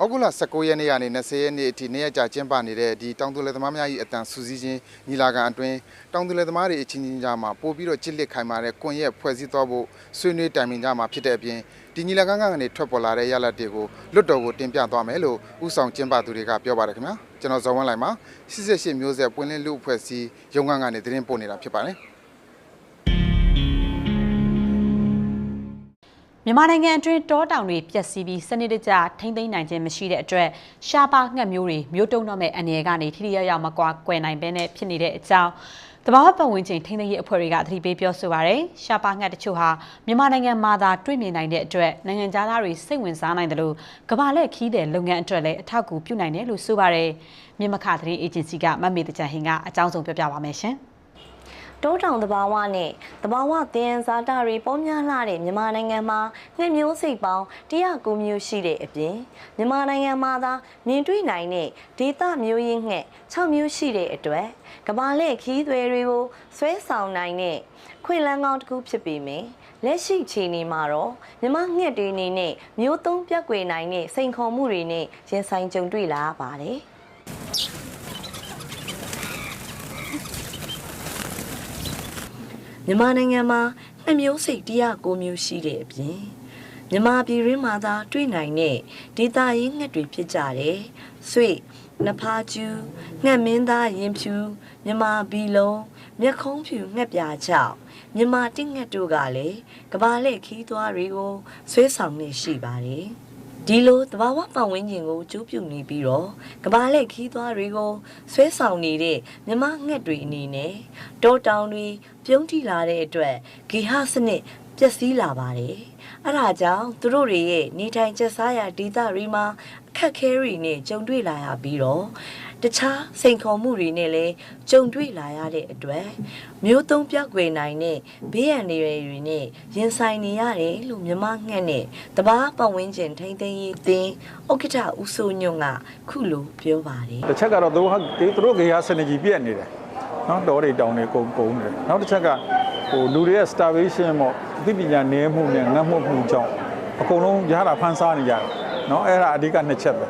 S4: ဩဂုတ်လ19ရက်နေ့ကနေ20ရက်နေ့အထိနေ့ရက်ကြာကျင်းပနေတဲ့ဒီတောင်သူလယ်သမားများ၏အတန်စူးစီးခြင်းညီလာခံအတွင်းတောင်သူလယ်သမားတွေအချင်းချင်းကြားမှာပို့ပြီးတော့ကြစ်လက်ခိုင်မာတဲ့ကွန်ရက်ဖွဲ့စည်းသွားဖို့ဆွေးနွေးတိုင်ပင်ကြမှာဖြစ်တဲ့အပြင်ဒီညီလာခံကနေထွက်ပေါ်လာတဲ့ရလဒ်တွေကိုလွတ်တော်ကိုတင်ပြသွားမယ်လို့ဥဆောင်ကျင်းပသူတွေကပြောပါတယ်ခင်ဗျာ။ကျွန်တော်ဇော်ဝင်းလိုက်မှာ88မျိုးဆက်ပွင့်လင်းလူအဖွဲ့အစည်းရုံးခန်းကနေသတင်းပို့နေတာဖြစ်ပါတယ်။
S2: မြန်မာနိုင်ငံအတွင်းတောတောင်တွေပျက်စီးပြီးစနစ်တကျထိမ့်သိမ်းနိုင်ခြင်းမရှိတဲ့အတွက်ရှားပါငှက်မျိုးတွေမျိုးတုံးတော့မဲ့အနေရကနေထိထိရောက်ရောက်မကွာကွယ်နိုင်ဘဲနဲ့ဖြစ်နေတဲ့အကြောင်းတဘာဝပတ်ဝန်းကျင်ထိမ့်သိမ်းရေးအဖွဲ့တွေကသတိပေးပြောဆိုပါရယ်ရှားပါငှက်တချို့ဟာမြန်မာနိုင်ငံမှာသာတွေ့မြင်နိုင်တဲ့အတွက်နိုင်ငံသားတွေစိတ်ဝင်စားနိုင်တယ်လို့ကမ္ဘာလက်ခီးတဲ့လုပ်ငန်းအတွက်လည်းအထောက်အကူပြုနိုင်တယ်လို့ဆိုပါရယ်မြန်မာခသတင်းအေဂျင်စီကမတ်မေတကြဟင်ကအကြောင်းစုံပြောပြပါမယ်ရှင်
S9: တိုးတောင်သဘာဝနဲ့သဘာဝသင်္ဇာတာတွေပေါများလာတဲ့မြန်မာနိုင်ငံမှာငှက်မျိုးစိတ်ပေါင်း109မျိုးရှိတဲ့အပြင်မြန်မာနိုင်ငံမှာသာမြင်တွေ့နိုင်တဲ့ဒေသမျိုးရင်းငှက်6မျိုးရှိတဲ့အတွက်ကမ္ဘာလက်ခီးသွဲတွေကိုဆွဲဆောင်နိုင်တဲ့ခွင့်လန်းကောင်းတစ်ခုဖြစ်ပေမယ့်လက်ရှိခြေအနေမှာတော့မြမငှက်တွေအနေနဲ့မျိုးသုံးပြက်ကွယ်နိုင်တဲ့စိန်ခေါ်မှုတွေနဲ့ရင်ဆိုင်ကြုံတွေ့လာရပါတယ်။ မြန်မာနိုင်ငံမှာနှစ်မျိုးစိတ်109မျိုးရှိတဲ့အပြင်မြန်မာပြည်ရင်းမှာသာတွေ့နိုင်တဲ့ဒေသရင်းငှက်တွေဖြစ်ကြတယ်။ဆွေနဖာကျူးငှက်မင်းသားရင်ဖြူမြန်မာဘီလုံးမျက်ခုံးဖြူငှက်ပြာချောက်မြန်မာတစ်ငှက်တို့ကလည်းကဘာလက်ခီးသွားတွေကိုဆွဲဆောင်နေရှိပါတယ်။ ဒီလိုတဘာဝပတ်ဝန်းကျင်ကိုကျိုးပြုနေပြီးတော့ကဘာလက်ခီးသွားတွေကိုဆွဲဆောင်နေတဲ့မြမငှက်တွေအနေနဲ့တောတောင်တွေပြုံးထိလာတဲ့အတွက်ဂေဟစနစ်ပျက်စီးလာပါတယ်။အဲဒါကြောင့်သူတို့တွေရဲ့နေထိုင်ကျစားရာဒေသတွေမှာအ ခက်ခဲတွေနဲ့ကြုံတွေ့လာရပြီးတော့တခြားစိန်ခေါ်မှုတွေနဲ့လည်းကြုံတွေ့လာရတဲ့အတွက်မျိုးသုံးပြောက်ွယ်နိုင်တဲ့ဘေးရန်တွေတွေနဲ့ရင်ဆိုင်နေရတယ်လို့မြမငှက်နဲ့တဘာပတ်ဝန်းကျင်ထိမ့်သိမ်းရေးအသင်းဥက္ကဋ္ဌဦးစိုးညွန့်ကခုလိုပြောပါတယ်
S10: တစ်ချက်ကတော့သူတို့ဟာသူတို့ကေဟာစနကြီးပြက်နေတယ်နော်တော်တွေတောင်တွေကုန်ကုန်နေတယ်နောက်တစ်ချက်ကဟိုလူတွေရဲ့ starvation ပေါ့အသိပညာနည်းမှုနဲ့ငတ်မှုမှုကြောင့်အကုန်လုံးရတာဖန်ဆားနေကြတယ် နော်အဲ့ဒါအဓိကနှစ်ချက်ပဲ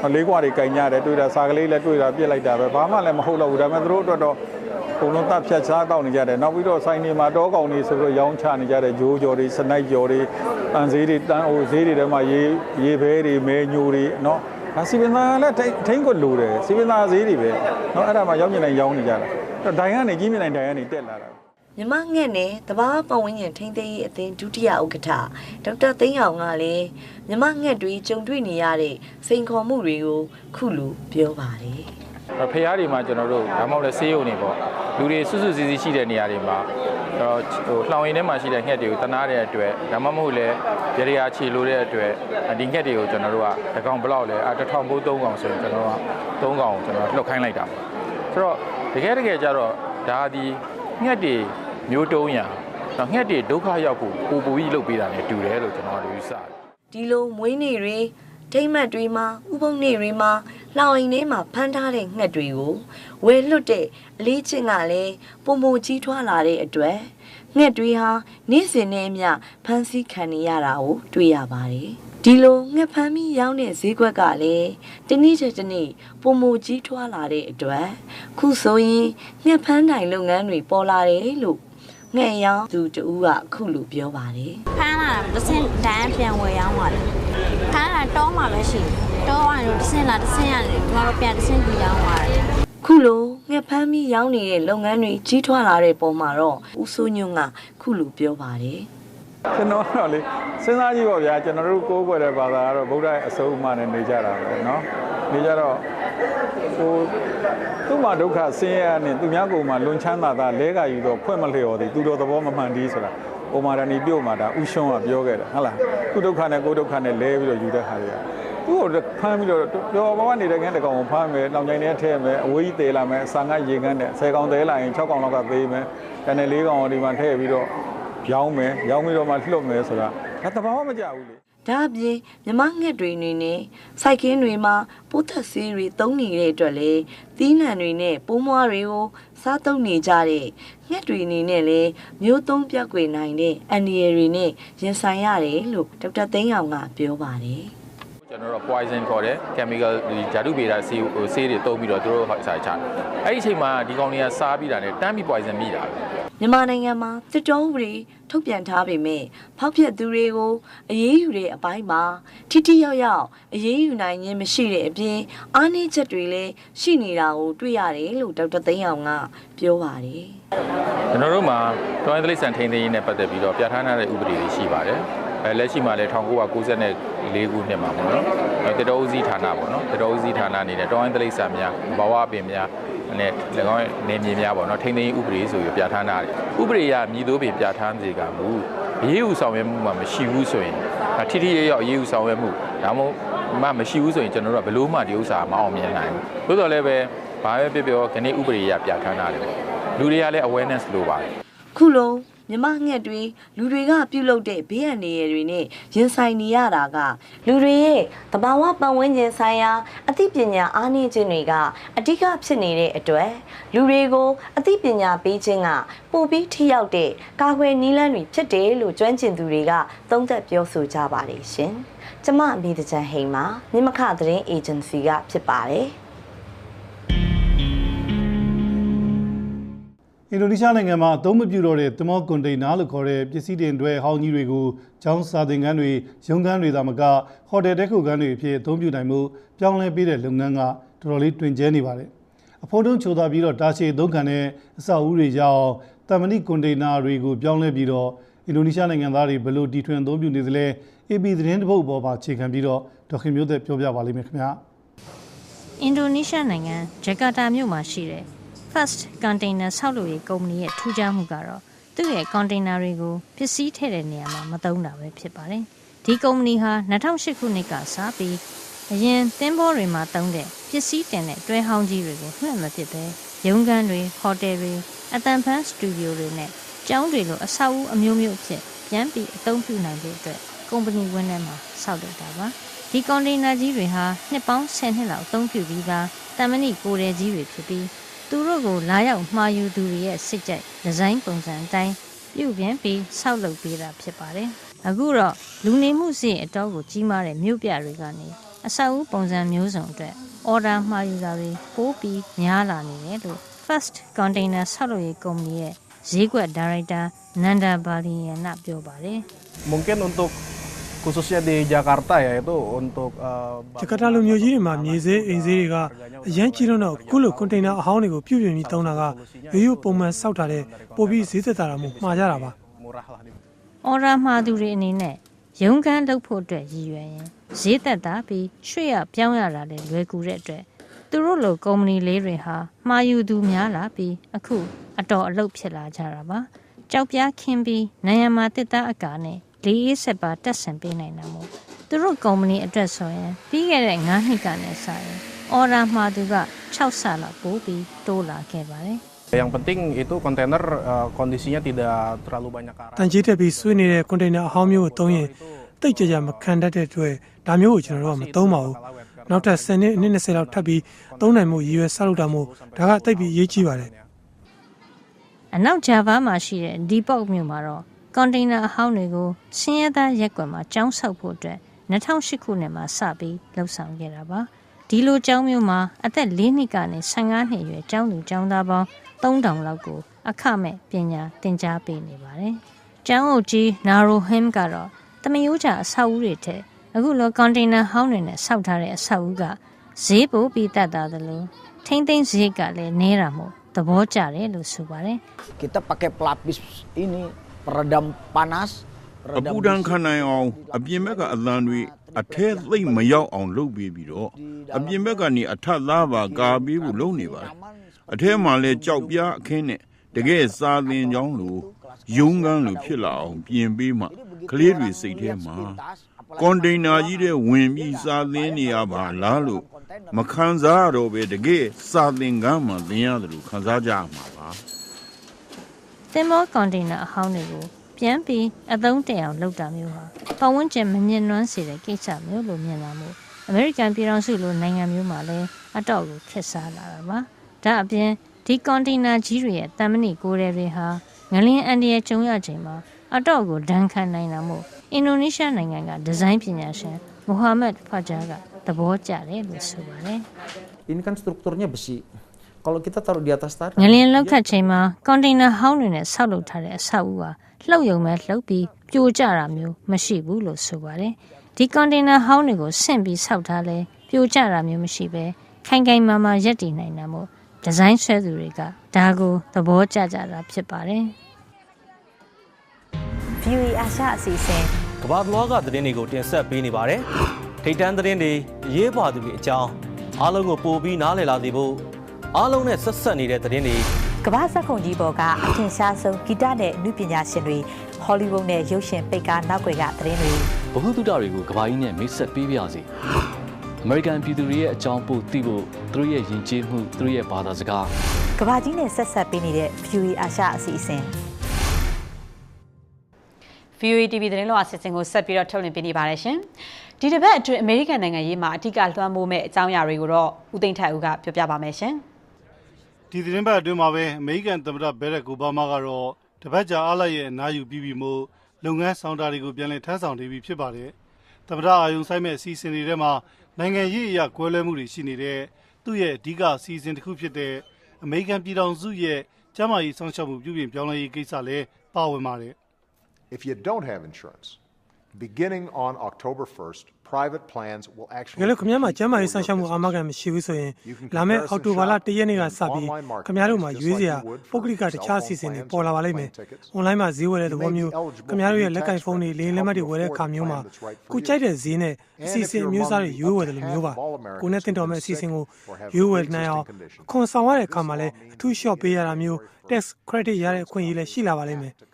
S10: နော်လေးကွာတွေကင်ကြတယ်တွေ့တာစာကလေးလည်းတွေ့တာပြစ်လိုက်တာပဲဘာမှလည်းမဟုတ်တော့ဘူးဒါပေမဲ့သူတို့အတွက်တော့အကုန်လုံးတပ်ဖြတ်ချားတောက်နေကြတယ်နောက်ပြီးတော့ဆိုင်တွေမှာတောကောင်တွေဆိုတော့ရောင်းချနေကြတယ်ဂျိုးကြော်တွေစနိုက်ကြော်တွေတန်ဈေးတွေတန်အိုဈေးတွေထဲမှာရေရေဘဲတွေမဲညိုတွေနော်ဒါစီပင်သားလည်းထိန်းကိုလိုတယ်စီပင်သားဈေးတွေပဲနော်အဲ့ဒါမှရောက်မြင်နိုင်ရောင်းနေကြတာအဲ့ဒိုင်ကနေကြီးမြင်နိုင်ဒိုင်ကနေတက်လာတာ
S9: မြမငှက်နဲ့တဘာပတ်ဝန်းကျင်ထိမ့်သိမ်းရေးအသင်းဒုတိယဥက္ကဋ္ဌဒေါက်တာသိန်းအောင်ကလည်းမြမငှက်တွေကြုံတွေ့နေရတဲ့စိန်ခေါ်မှုတွေကိုခုလိုပြောပါတယ်
S11: ဖျားတွေမှာကျွန်တော်တို့ဒါမှမဟုတ်လဲဆေးရုံတွေပေါ့လူတွေစွတ်စွတ်စီစီရှိတဲ့နေရာတွေမှာတော့ဟိုလှောင်ရင်းထဲမှာရှိတဲ့ငှက်တွေကိုတနာတဲ့အတွက်ဒါမှမဟုတ်လဲရရချီလို့တဲ့အတွက်ဒီငှက်တွေကိုကျွန်တော်တို့ကတကောင်ဘလောက်လဲအတစ်ထောင်ပိုး၃ကောင်ဆိုရင်ကျွန်တော်တို့က၃ကောင်ကျွန်တော်လှုပ်ခိုင်းလိုက်တာပေါ့ဆိုတော့တကယ်တကယ်ကျတော့ဒါဒီငှက်တွေ မျိုးတုံးရတော့ငှက်တွေဒုက္ခရောက်ဖို့ပူပူကြီးလုပ်ပေးတာ ਨੇ တူတယ်လို့ကျွန်တော်တို့ယူဆတယ်
S9: ဒီလိုမွေးနေ့တွေဒိမ့်မတ်တွေမှာဥပုံနေ့တွေမှာလှောင်အိမ်ထဲမှာဖမ်းထားတဲ့ငှက်တွေကိုဝယ်လွတ်တဲ့အလေးချင်းကလည်းပုံပုံကြီးထွားလာတဲ့အတွက်ငှက်တွေဟာနေ့စဉ်နဲ့အမျှဖမ်းဆီးခံနေရတာကိုတွေ့ရပါတယ်ဒီလိုငှက်ဖမ်းပြီးရောင်းတဲ့ဈေးကွက်ကလည်းတနေ့တစ်တစ်နေ့ပုံမကြီးထွားလာတဲ့အတွက်ခုဆိုရင်ငှက်ဖမ်းနိုင်လုပ်ငန်းတွေပေါ်လာတယ်လို့ ငှက်ရောင်းသူတူကခုလိုပြောပါတယ်
S12: ဖမ်းလာတာတစ်ဆင့်တန်းပြန်ဝယ်ရောင်းပါလေဖမ်းလာတောမှာပဲရှိတယ်တောကနေတစ်ဆင့်လာတစ်ဆင့်ရတယ်ကျွန်တော်တို့ပြန်တစ်ဆင့်ပြီးရောင်းပါတယ်
S9: ခုလိုငှက်ဖမ်းပြီးရောင်းနေတဲ့လုပ်ငန်းတွေကြီးထွားလာတဲ့ပုံမှာတော့ဦးစိုးညွန့်ကခုလိုပြောပါတယ်
S10: ကျွန်တော်တော့လေစဉ်းစားကြည့်ပါဗျာကျွန်တော်တို့ကိုးကွယ်တဲ့ဘာသာကတော့ဗုဒ္ဓရဲ့အဆုံးအမနဲ့နေကြတာပဲเนาะနေကြတော့ဟိုသူ့မှာဒုက္ခဆင်းရဲနဲ့သူများကိုယ်မှာလွန်ချမ်းသာတာလဲကယူတော့ခွင့်မလျော်သည်သူတော်သဘောမမှန်သည်ဆိုတာအိုမာရဏီပြုတ်မှာဒါဥရှုံးကပြောခဲ့တယ်ဟုတ်လားခုဒုက္ခနဲ့ကိုယ်ဒုက္ခနဲ့လဲပြီးတော့ယူတဲ့ဟာတွေက သူ့ကိုဖမ်းပြီးတော့ပြောဘဝနေတဲ့ငန်းတကောင်ကိုဖမ်းမယ်။နောက်ကျိုင်းထဲထည့်မယ်။အဝေးကြီးသေးလာမယ်။အစာငတ်ရေငန်းနဲ့10ကောင်သေးလာရင်6ကောင်လောက်ကသေးမယ်။တန်တဲ့4ကောင်ဒီမှာထည့်ပြီးတော့ ရောင်းမယ်။ရောင်းပြီးတော့မှလှုပ်မယ်ဆိုတာဒါတဘာမှမကြဘူးလေ
S9: ဒါအပြင်မြမငှက်တွေနေနဲ့စိုက်ကင်းတွေမှာပိုးသက်ဆေးတွေတုံးနေတဲ့အတွက်လေသီးနှံတွေနဲ့ပိုးမွားတွေကိုစားသုံးနေကြတဲ့ငှက်တွေနေနဲ့လေမျိုးသုံးပြက်ွယ်နိုင်တဲ့အန်ဒီရတွေနဲ့ရင်ဆိုင်ရတယ်လို့ဒေါက်တာသိန်းအောင်ကပြောပါတယ်
S11: ကျွန်တော်တို့ poison ခေါ်တယ် chemical ဒီဓာတုဗေဒဆေးဟိုဆေးတွေတုံးပြီးတော့သူတို့စားချတယ်အဲ့ဒီအချိန်မှာဒီကောင်တွေကစားပြီးတာနဲ့တန်းပြီး poison မိတာပဲ
S9: မြန်မာနိုင်ငံမှာစစ်တောဥပဒေထုတ်ပြန်ထားပေမဲ့ဖောက်ဖျက်သူတွေကိုအရေးယူတဲ့အပိုင်းမှာထိထိရောက်ရောက်အရေးယူနိုင်ခြင်းမရှိတဲ့အပြင်အားနည်းချက်တွေလည်းရှိနေတာကိုတွေ့ရတယ်လို့ဒေါက်တာသိန်းအောင်ကပြောပါတယ်
S11: ကျွန်တော်တို့မှာတော်ရင်တိရစ္ဆာန်ထိန်းသိမ်းရေးနဲ့ပတ်သက်ပြီးတော့ပြဋ္ဌာန်းထားတဲ့ဥပဒေတွေရှိပါတယ် အဲလက်ရှိမှာလည်း1994ခုနှစ်မှာပေါ့နော်အဲတတော်ဦးစီးဌာနပေါ့နော်တတော်ဦးစီးဌာနအနေနဲ့တော်ရင်တိရစ္ဆာန်များဘဝပင်များနဲ့၎င်းနေမြေများပေါ့နော်ထိန်းသိမ်းရေးဥပဒေဆိုပြီးပြဋ္ဌာန်းထားတယ်ဥပဒေအရမြည်သို့ပင်ပြဋ္ဌာန်းစေကမူအရေးယူဆောင်ရွက်မှုမှမရှိဘူးဆိုရင်ထိထိရောက်ရောက်အရေးယူဆောင်ရွက်မှုဒါမှမဟုတ်မှမရှိဘူးဆိုရင်ကျွန်တော်တို့ကဘလို့မှဒီဥစ္စာမအောင်မြင်နိုင်ဘူးသို့တော်လည်းပဲဘာပဲပြောပြောခဏဥပဒေအရပြဋ္ဌာန်းထားတယ်ပေါ့လူတွေကလည်း awareness လိုပါတယ်
S9: ခုလုံး မြမငှက်တွေလူတွေကပြုတ်လုတဲ့ဘေးအန္တရာယ်တွေနဲ့ရင်ဆိုင်နေရတာက လူတွေရဲ့တဘာဝပတ်ဝန်းကျင်ဆိုင်ရာအသိပညာအားနည်းခြင်းတွေကအဓိကဖြစ်နေတဲ့အတွက်လူတွေကိုအသိပညာပေးခြင်းကပိုပြီးထိရောက်တဲ့ကာကွယ်နည်းလမ်းတွေဖြစ်တယ်လို့ကျွမ်းကျင်သူတွေကသုံးသပ်ပြောဆိုကြပါတယ်ရှင်။ကျမအမိတကြံဟိန်မှာမြမခသတင်းအေဂျင်စီကဖြစ်ပါတယ်။
S1: အင်ဒိုနီးရှားနိုင်ငံမှာအသုံးမပြုတော့တဲ့သမောကွန်တိန်နာလို့ခေါ်တဲ့ပစ္စည်းတင်တွဲဟောင်းကြီးတွေကိုကျောင်းစာသင်ခန်းတွေရုံးခန်းတွေသာမကဟိုတယ်တက်ခုခန်းတွေအဖြစ်အသုံးပြုနိုင်မှုပြောင်းလဲပေးတဲ့လုပ်ငန်းကတော်တော်လေးတွင်ကျဲနေပါတယ်။အဖို့တုံးချိုသာပြီးတော့တာရှည်သုံးခံတဲ့အဆောက်အဦတွေကြောင့်တမဏိကွန်တိန်နာတွေကိုပြောင်းလဲပြီးတော့အင်ဒိုနီးရှားနိုင်ငံသားတွေဘယ်လိုတီထွင်အသုံးပြုနေသလဲ AP သတင်းတစ်ပုဒ်အပေါ်မှာခြေခံပြီးတော့ဒေါက်ခင်မျိုးသက်ပြောပြပါလိမ့်မယ်ခင်ဗျာ။
S13: အင်ဒိုနီးရှားနိုင်ငံဂျကာတာမြို့မှာရှိတဲ့ First Container ဆောက်လုပ်ရေးကုမ္ပဏီရဲ့ထူးခြားမှုကတော့သူ့ရဲ့ container တွေကိုပစ္စည်းထည့်တဲ့နေရာမှာမသုံးတာပဲဖြစ်ပါတယ်။ဒီကုမ္ပဏီဟာ2008ခုနှစ်ကစပြီးအရင်သင်းဘောတွေမှာသုံးတဲ့ပစ္စည်းတင်တဲ့တွဲဟောင်းကြီးတွေကိုမှတ်မဖြစ်ပဲရုံးခန်းတွေဟိုတယ်တွေအတန်ဖန်စတူဒီယိုတွေနဲ့ကျောင်းတွေလိုအဆောက်အဦအမျိုးမျိုးအဖြစ်ပြန်ပြီးအသုံးပြုနိုင်ဖို့အတွက်ကုမ္ပဏီဝန်ထမ်းမှာဆောက်လုပ်တာပါ။ဒီကွန်တိန်နာကြီးတွေဟာနှစ်ပေါင်း10နှစ်လောက်အသုံးပြုပြီးသားတမဏိကိုယ်ရည်ကြီးတွေဖြစ်ပြီး သူတို့ကိုလာရောက်မှာယူသူတွေရဲ့စိတ်ကြိုက်ဒီဇိုင်းပုံစံအတိုင်းပြုပြင်ပြီးဆောက်လုပ်ပေးတာဖြစ်ပါတယ်။အခုတော့လူနေမှုစီအတော့ကိုကြီးမားတဲ့မြို့ပြတွေကနေအဆောက်အဦပုံစံမျိုးစုံအတွက်အော်ဒါမှာယူတာတွေပိုးပြီးများလာနေတယ်လို့ First Container ဆောက်လုပ်ရေးကုမ္ပဏီရဲ့ဈေးကွက်ဒါရိုက်တာနန္ဒာဘာလီယန်ကပြောပါတယ်
S14: mungkin untuk khususnya di Jakarta ya itu untuk uh,
S15: ဂျကာတာလိုမျိုးကြီးတွေမှာမြေစေးအိမ်စေးတွေကအရန်ကြီးတော့တော့ခုလိုကွန်တိန်နာအဟောင်းတွေကိုပြုပြင်ပြီးသုံးတာကရိုးရိုးပုံမှန်စောက်ထားတဲ့ပို့ပြီးဈေးသက်သာတာမျိုးမှားကြတာပါ။
S13: အော်ဒါမှာသူတွေအနေနဲ့ရုံးခန်းလုပ်ဖို့အတွက်ရည်ရွယ်ရင်ဈေးသက်သာပြီးရွှေ့ရပြောင်းရတာလည်းလွယ်ကူတဲ့အတွက်သူတို့လိုကုမ္ပဏီလေးတွေဟာမှာယူသူများလာပြီးအခုအတော်အလုပ်ဖြစ်လာကြတာပါ။ကြောက်ပြားခင်းပြီးနိုင်ရမှာတစ်သားအကာနဲ့ လေးအေးဆက်ပါတက်ဆင်ပေးနိုင်တာမို့သူတို့ကုမ္ပဏီအတွက်ဆိုရင်ပြီးခဲ့တဲ့9နှစ်ကနဲ့စာရင်အော်ဒါမှာသူက6ဆလောက်ပိုပြီးတိုးလာခဲ့ပါတယ်။
S14: yang penting itu kontainer uh, kondisinya tidak terlalu banyak karat
S15: တန်ကြီးတက်ပြီးဆွေးနေတဲ့ကွန်တိန်နာအဟောင်းမျိုးကိုသုံးရင်တိတ်ကြကြမခံတတ်တဲ့အတွက်ဒါမျိုးကိုကျွန်တော်တို့ကမသုံးပါဘူးနောက်ထပ်10နှစ်အနည်း20လောက်ထပ်ပြီးသုံးနိုင်မှုရည်ရွယ်ဆောက်လုပ်တာမို့ဒါကတိတ်ပြီးအရေးကြီးပါတယ်
S13: အနောက်ဂျာဗာမှာရှိတဲ့ဒီပေါက်မြို့မှာတော့ ကွန်တိန်နာအဟောင်းတွေကိုဆင်းရဲသားရက်ကွက်မှာကျောင်းဆောက်ဖို့အတွက်2008ခုနှစ်မှာစပြီးလှုပ်ဆောင်ခဲ့တာပါဒီလိုကျောင်းမျိုးမှာအသက်၄နှစ်ကနေ15နှစ်အရွယ်ကျောင်းသူကျောင်းသားပေါင်း3000လောက်ကို အခမဲ့ပညာသင်ကြားပေးနေပါတယ်ကျောင်းအုပ်ကြီးနာရိုဟမ်ကတော့တမယိုးချအဆောက်အဦတွေထက်အခုလိုကွန်တိန်နာဟောင်းတွေနဲ့ဆောက်ထားတဲ့အဆောက်အဦကဈေးပိုပြီးတတ်တာသလိုထိမ့်သိမ်းဈေးကလည်းနည်းတာမို့သဘောကျတယ်လို့ဆိုပါတယ်
S16: kita pakai pelapis ini peredam panas
S17: အပူဒဏ်ခံနိုင်အောင်အပြင်ဘက်ကအသံတွေအထဲသိမ့်မရောက်အောင်လုပ်ပေးပြီးတော့အပြင်ဘက်ကနေအထက်သားပါကာပေးဖို့လုပ်နေပါတယ်အထဲမှာလဲကြောက်ပြားအခင်းနဲ့တကယ်စာသင်ကျောင်းလိုယုံကန်းလိုဖြစ်လာအောင်ပြင်ပေးမှကလေးတွေစိတ်ထဲမှာကွန်တိန်နာကြီးတဲ့ဝင်ပြီးစာသင်နေရပါလားလို့မခံစားရတော့ပဲတကယ်စာသင်ခန်းမှာသင်ရတယ်လို့ခံစားကြရမှာပါ
S13: သင်္ဘောကွန်တိန်နာအဟောင်းတွေကိုပြန်ပြီးအသုံးတအောင်လုပ်တာမျိုးဟာပတ်ဝန်းကျင်မမြင်နွမ်းစေတဲ့ကိစ္စမျိုးလို့မြင်လာမှုအမေရိကန်ပြည်ထောင်စုလိုနိုင်ငံမျိုးမှာလည်းအတော့ကိုခက်စားလာတာပါဒါအပြင်ဒီကွန်တိန်နာကြီးတွေရဲ့တံမဏိကိုယ်တွေတွေဟာငလင်းအန်ဒီရဲ့ကျုံရချိန်မှာအတော့ကိုဒဏ်ခံနိုင်တာမို့အင်ဒိုနီးရှားနိုင်ငံကဒီဇိုင်းပညာရှင်မိုဟာမက်ဖာဂျာကသဘောကျတယ်လို့ဆိုပါတယ်
S18: Ini kan strukturnya besi. Kalau kita taruh di atas tanah.
S13: ငလင်လောက်ခတ်ချိန်မှာကွန်တိန်နာဟောင်းတွေနဲ့ဆောက်လုပ်ထားတဲ့အဆောက်အဦဟာလှုပ်ယုံမဲ့လှုပ်ပြီးပြိုကျတာမျိုးမရှိဘူးလို့ဆိုပါတယ်။ဒီကွန်တိန်နာဟောင်းတွေကိုဆင့်ပြီးဆောက်ထားလဲပြိုကျတာမျိုးမရှိပဲခိုင်ခိုင်မာမာရပ်တည်နိုင်တာမို့ဒီဇိုင်းဆွဲသူတွေကဒါကိုသဘောကျကြတာဖြစ်ပါတယ်
S19: VOA အာရှအစီအစဉ်
S20: ကမ္ဘာလွှားကသတင်းတွေကိုတင်ဆက်ပေးနေပါတယ်။ထိတ်တန်းသတင်းတွေအရေးပါသူတွေအကြောင်းအားလုံးကိုပို့ပြီးနားလည်လာစေဖို့ အားလုံးနဲ့ဆက်ဆက်နေတဲ့သတင်းတွေ
S19: ကမ္ဘာစက်ခုံကြီးပေါ်ကအထင်ရှားဆုံးဂီတနဲ့အနုပညာရှင်တွေဟောလိဝုဒ်နဲ့ရုပ်ရှင်ပိတ်ကားနောက်ွယ်ကသတင်းတွေ
S21: ဘ ഹു တုတတွေကိုကဘာကြီးနဲ့မိတ်ဆက်ပေးပါစေအမေရိကန်ပြည်သူတွေရဲ့အကြောင်းပို့သိဖို့သူတို့ရဲ့ယဉ်ကျေးမှုသူတို့ရဲ့ဘာသာစကား
S19: ကမ္ဘာကြီးနဲ့ဆက်ဆက်ပေးနေတဲ့ VOA အာရှအစီအစဉ်
S2: VOA TV သတင်းလောအစီအစဉ်ကိုဆက်ပြီးတော့ထုတ်လွှင့်ပေးနေပါတယ်ရှင်။ဒီတစ်ပတ်အတွင်းအမေရိကန်နိုင်ငံရေးမှာအထူးကလွှမ်းမိုးမဲ့အကြောင်းအရာတွေကိုတော့ဦးသိန်းထိုက်ဦးကပြောပြပါမယ်ရှင်
S1: ဒီသတင်းပတ်အတွင်းမှာပဲအမေရိကန်သမ္မတဘဲရက်အိုဘားမားကတော့တပတ်ကြာအားလိုက်ရဲ့အနားယူပြီးပြီမို့လုပ်ငန်းဆောင်တာတွေကိုပြန်လည်ထမ်းဆောင်နေပြီဖြစ်ပါတယ်။သမ္မတအာယုံဆိုင်မဲ့အစီအစဉ်တွေထဲမှာနိုင်ငံရေးအရာကွဲလွဲမှုတွေရှိနေတဲ့သူ့ရဲ့အဓိကအစီအစဉ်တစ်ခုဖြစ်တဲ့အမေရိကန်ပြည်ထောင်စုရဲ့ကျန်းမာရေးစောင့်ရှောက်မှုပြုပြင်ပြောင်းလဲရေးကိစ္စလည်းပါဝင်ပါတယ်
S22: If you don't have insurance, beginning on October 1st, private plans will
S15: တကယ်
S22: actually
S15: လို့ခင်ဗျားမှာကျန်းမာရေးဆောင်ရှောက်မှုအာမခံမရှိဘူးဆိုရင်လာမယ့်အောက်တိုဘာလ၁ရက်နေ့ကစပြီးခင်ဗျားတို့မှာရွေးစရာပုဂ္ဂလိကတခြားအစီအစဉ်တွေပေါ်လာပါလိမ့်မယ်။ online မှာဈေးဝယ်တဲ့သဘောမျိုးခင်ဗျားတို့ရဲ့လက်ကင်ဖုန်းတွေလေးလက်မှတ်တွေဝယ်တဲ့အခါမျိုးမှာကိုကြိုက်တဲ့ဈေးနဲ့အစီအစဉ်အမျိုးအစားတွေရွေးဝယ်တယ်လို့မျိုးပါ။ကိုနဲ့တင်တော်မဲ့အစီအစဉ်ကိုရွေးဝယ်နိုင်အောင်အခွန်ဆောင်ရတဲ့အခါမှာလည်းအထူး short ပေးရတာမျိုး tax credit ရတဲ့အခွင့်အရေးလည်းရှိလာပါလိမ့်မယ်။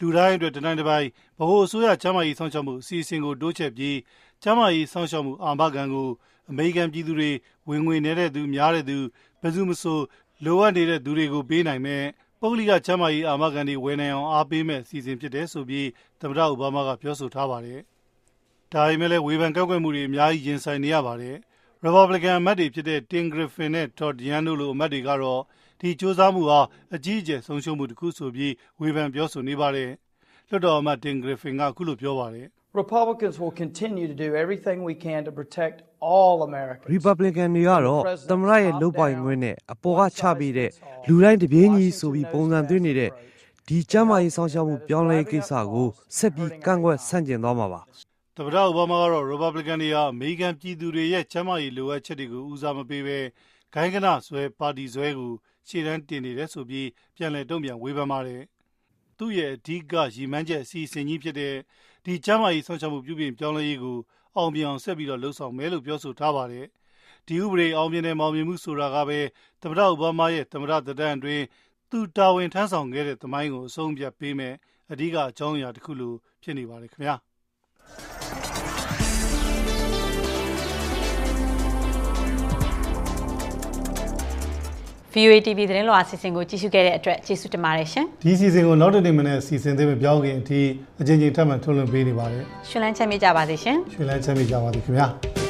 S1: လူတိုင်းအတွက်တနိုင်တစ်ပိုင်းဗဟိုအစိုးရကျန်းမာရေးစောင့်ရှောက်မှုအစီအစဉ်ကိုတိုးချဲ့ပြီးကျန်းမာရေးစောင့်ရှောက်မှုအာမခံကိုအမေရိကန်ပြည်သူတွေဝင်ငွေနေတဲ့သူများတဲ့သူဘယ်သူမဆိုလိုအပ်နေတဲ့သူတွေကိုပေးနိုင်မဲ့ပုဂ္ဂလိကကျန်းမာရေးအာမခံတွေဝယ်နိုင်အောင်အားပေးမဲ့အစီအစဉ်ဖြစ်တယ်ဆိုပြီးသမ္မတအိုဘားမားကပြောဆိုထားပါတယ်။ဒါပေမဲ့လည်းဝေဖန်ကောက်ကွယ်မှုတွေအများကြီးရင်ဆိုင်နေရပါတယ်။ Republican အမတ်တွေဖြစ်တဲ့ Tim Griffin နဲ့ Todd Young တို့လိုအမတ်တွေကတော့ ဒီစ조사မှုဟာအကြီးအကျယ်ဆုံးရှုံးမှုတစ်ခုဆိုပြီးဝေဖန်ပြောဆိုနေပါတယ်။လွှတ်တော်အမတ် Tim Griffin ကအခုလိုပြောပါတယ်
S23: Republicans will continue to do everything we can to protect all Americans.
S24: Republican တွေကတော့သမ္မတရဲ့လုပ်ပိုင်ခွင့်နဲ့အပေါ်ကချပေးတဲ့လူတိုင်းတပြေးညီဆိုပြီးပုံစံသွင်းနေတဲ့ဒီကျမ်းမာရေးဆောင်ရှောက်မှုပြောင်းလဲကိစ္စကိုဆက်ပြီးကန့်ကွက်ဆန့်ကျင်သွားမှာပါ။
S1: သမ္မတအိုဘားမားကတော့ Republican တွေဟာအမေရိကန်ပြည်သူတွေရဲ့ကျန်းမာရေးလိုအပ်ချက်တွေကိုဦးစားမပေးဘဲဂိုင်းကနဆွဲပါတီဆွဲကို ရှေ့တန်းတင်နေတယ်ဆိုပြီးပြန်လည်တုံ့ပြန်ဝေဖန်ပါတယ်။သူ့ရဲ့အဓိကရည်မှန်းချက်အစီအစဉ်ကြီးဖြစ်တဲ့ဒီကျန်းမာရေးဆောင်ရှောက်မှုပြုပြင်ပြောင်းလဲရေးကိုအောင်မြင်အောင်ဆက်ပြီးတော့လှုပ်ဆောင်မယ်လို့ပြောဆိုထားပါတယ်။ဒီဥပဒေအောင်မြင်တဲ့မောင်မြင်မှုဆိုတာကပဲသမ္မတအိုဘားမားရဲ့သမ္မတသက်တမ်းအတွင်းသူတာဝန်ထမ်းဆောင်ခဲ့တဲ့သမိုင်းကိုအဆုံးဖြတ်ပေးမယ်အဓိကအကြောင်းအရာတစ်ခုလိုဖြစ်နေပါတယ်ခင်ဗျာ။
S2: VOA TV သတင်းလောအစီအစဉ်ကိုကြည့်ရှုခဲ့တဲ့အတွက်ကျေးဇူးတင်ပါတယ်ရှင်
S1: ဒီစီစဉ်ကိုနောက်တစ်နေ့မနေ့စီစဉ်သေးမပြောင်းခင်အထိအချိန်ချင်းထပ်မံထုတ်လွှင့်ပေးနေပါတယ်။
S2: ရှင်လန်းချမ်းမြေ့ကြပါစေရှင်။
S1: ရွှေလန်းချမ်းမြေ့ကြပါသည်ခင်ဗျာ။